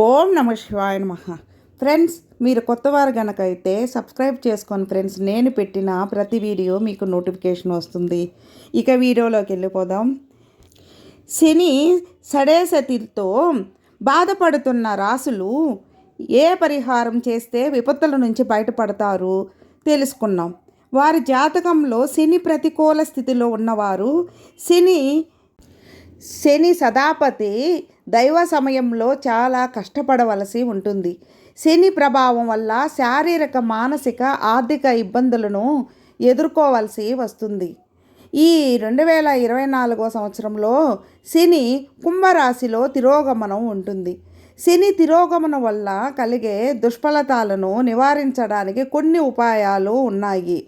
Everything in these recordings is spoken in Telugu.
ఓం నమ శివాయ నమ. ఫ్రెండ్స్ మీరు కొత్తవారు గనక అయితే సబ్స్క్రైబ్ చేసుకోండి ఫ్రెండ్స్ నేను పెట్టిన ప్రతి వీడియో మీకు నోటిఫికేషన్ వస్తుంది. ఇక వీడియోలోకి వెళ్ళిపోదాం. శని సడేసతితో బాధపడుతున్న రాసులు ఏ పరిహారం చేస్తే విపత్తుల నుంచి బయటపడతారు తెలుసుకున్నాం వారి జాతకంలో శని ప్రతికూల స్థితిలో ఉన్నవారు శని శని సదాపతి దైవ సమయంలో చాలా కష్టపడవలసి ఉంటుంది. శని ప్రభావం వల్ల శారీరక మానసిక ఆర్థిక ఇబ్బందులను ఎదుర్కోవాల్సి వస్తుంది. ఈ రెండు వేల ఇరవై నాలుగో సంవత్సరంలో శని కుంభరాశిలో తిరోగమనం ఉంటుంది. శని తిరోగమనం వల్ల కలిగే దుష్ఫలతాలను నివారించడానికి కొన్ని ఉపాయాలు ఉన్నాయి.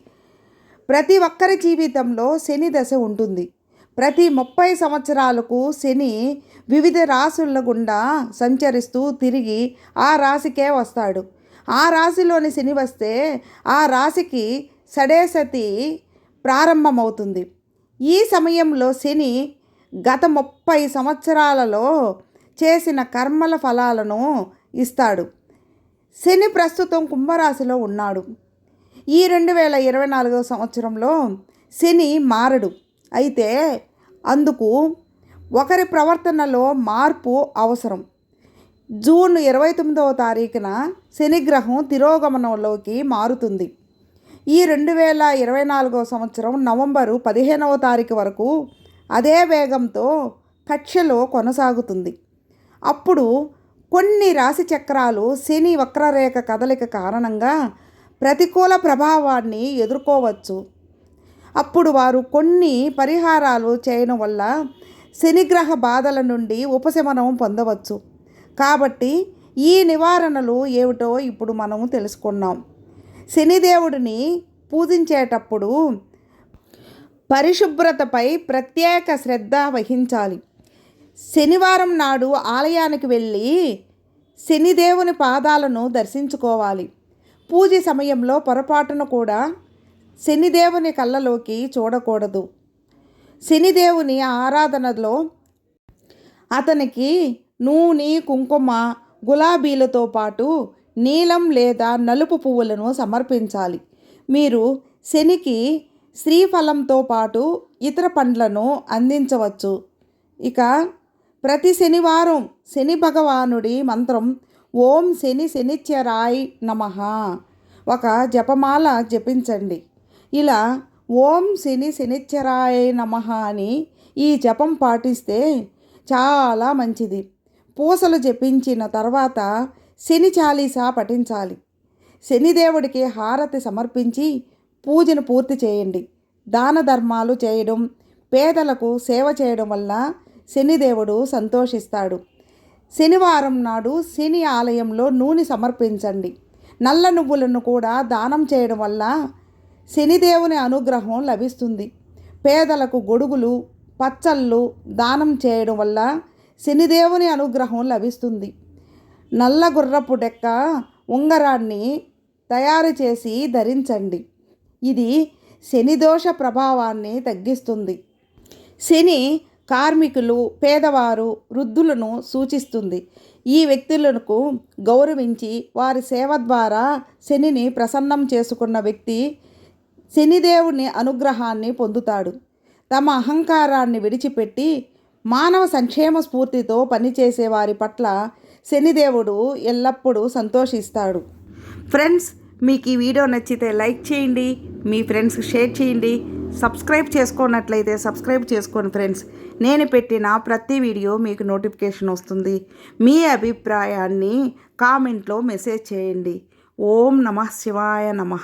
ప్రతి ఒక్కరి జీవితంలో శని దశ ఉంటుంది. ప్రతి ముప్పై సంవత్సరాలకు శని వివిధ రాశుల గుండా సంచరిస్తూ తిరిగి ఆ రాశికే వస్తాడు. ఆ రాశిలోని శని వస్తే ఆ రాశికి సడేసతి ప్రారంభమవుతుంది. ఈ సమయంలో శని గత ముప్పై సంవత్సరాలలో చేసిన కర్మల ఫలాలను ఇస్తాడు. శని ప్రస్తుతం కుంభరాశిలో ఉన్నాడు. ఈ రెండు వేల ఇరవై నాలుగవ సంవత్సరంలో శని మారడు. అయితే అందుకు ఒకరి ప్రవర్తనలో మార్పు అవసరం. జూన్ ఇరవై తొమ్మిదవ తారీఖున శనిగ్రహం తిరోగమనంలోకి మారుతుంది. ఈ రెండు వేల ఇరవై నాలుగవ సంవత్సరం నవంబరు పదిహేనవ తారీఖు వరకు అదే వేగంతో కక్షలో కొనసాగుతుంది. అప్పుడు కొన్ని రాశి చక్రాలు శని వక్రరేఖ కదలిక కారణంగా ప్రతికూల ప్రభావాన్ని ఎదుర్కోవచ్చు. అప్పుడు వారు కొన్ని పరిహారాలు చేయడం వల్ల శనిగ్రహ బాధల నుండి ఉపశమనం పొందవచ్చు. కాబట్టి ఈ నివారణలు ఏమిటో ఇప్పుడు మనం తెలుసుకున్నాం. శనిదేవుడిని పూజించేటప్పుడు పరిశుభ్రతపై ప్రత్యేక శ్రద్ధ వహించాలి. శనివారం నాడు ఆలయానికి వెళ్ళి శనిదేవుని పాదాలను దర్శించుకోవాలి. పూజ సమయంలో పొరపాటున కూడా శనిదేవుని కళ్ళలోకి చూడకూడదు. శనిదేవుని ఆరాధనలో అతనికి నూనె కుంకుమ గులాబీలతో పాటు నీలం లేదా నలుపు పువ్వులను సమర్పించాలి. మీరు శనికి శ్రీఫలంతో పాటు ఇతర పండ్లను అందించవచ్చు. ఇక ప్రతి శనివారం శని భగవానుడి మంత్రం ఓం శని శనిచ్చరాయ్ నమ. ఒక జపమాల జపించండి. ఇలా ఓం శని శనిచ్చరాయ నమ అని ఈ జపం పాటిస్తే చాలా మంచిది. పూసలు జపించిన తర్వాత శని చాలీసా పఠించాలి. శనిదేవుడికి హారతి సమర్పించి పూజను పూర్తి చేయండి. దాన ధర్మాలు చేయడం పేదలకు సేవ చేయడం వల్ల శనిదేవుడు సంతోషిస్తాడు. శనివారం నాడు శని ఆలయంలో నూనె సమర్పించండి. నల్ల నువ్వులను కూడా దానం చేయడం వల్ల శనిదేవుని అనుగ్రహం లభిస్తుంది. పేదలకు గొడుగులు పచ్చళ్ళు దానం చేయడం వల్ల శనిదేవుని అనుగ్రహం లభిస్తుంది. నల్ల గుర్రపు డెక్క ఉంగరాన్ని తయారు చేసి ధరించండి. ఇది శనిదోష ప్రభావాన్ని తగ్గిస్తుంది. శని కార్మికులు పేదవారు వృద్ధులను సూచిస్తుంది. ఈ వ్యక్తులకు గౌరవించి వారి సేవ ద్వారా శనిని ప్రసన్నం చేసుకున్న వ్యక్తి శనిదేవుని అనుగ్రహాన్ని పొందుతాడు. తమ అహంకారాన్ని విడిచిపెట్టి మానవ సంక్షేమ స్ఫూర్తితో పనిచేసే వారి పట్ల శనిదేవుడు ఎల్లప్పుడూ సంతోషిస్తాడు. ఫ్రెండ్స్ మీకు ఈ వీడియో నచ్చితే లైక్ చేయండి మీ ఫ్రెండ్స్కి షేర్ చేయండి. సబ్స్క్రైబ్ చేసుకున్నట్లయితే సబ్స్క్రైబ్ చేసుకోండి ఫ్రెండ్స్. నేను పెట్టిన ప్రతి వీడియో మీకు నోటిఫికేషన్ వస్తుంది. మీ అభిప్రాయాన్ని కామెంట్లో మెసేజ్ చేయండి. ఓం నమ శివాయ నమ.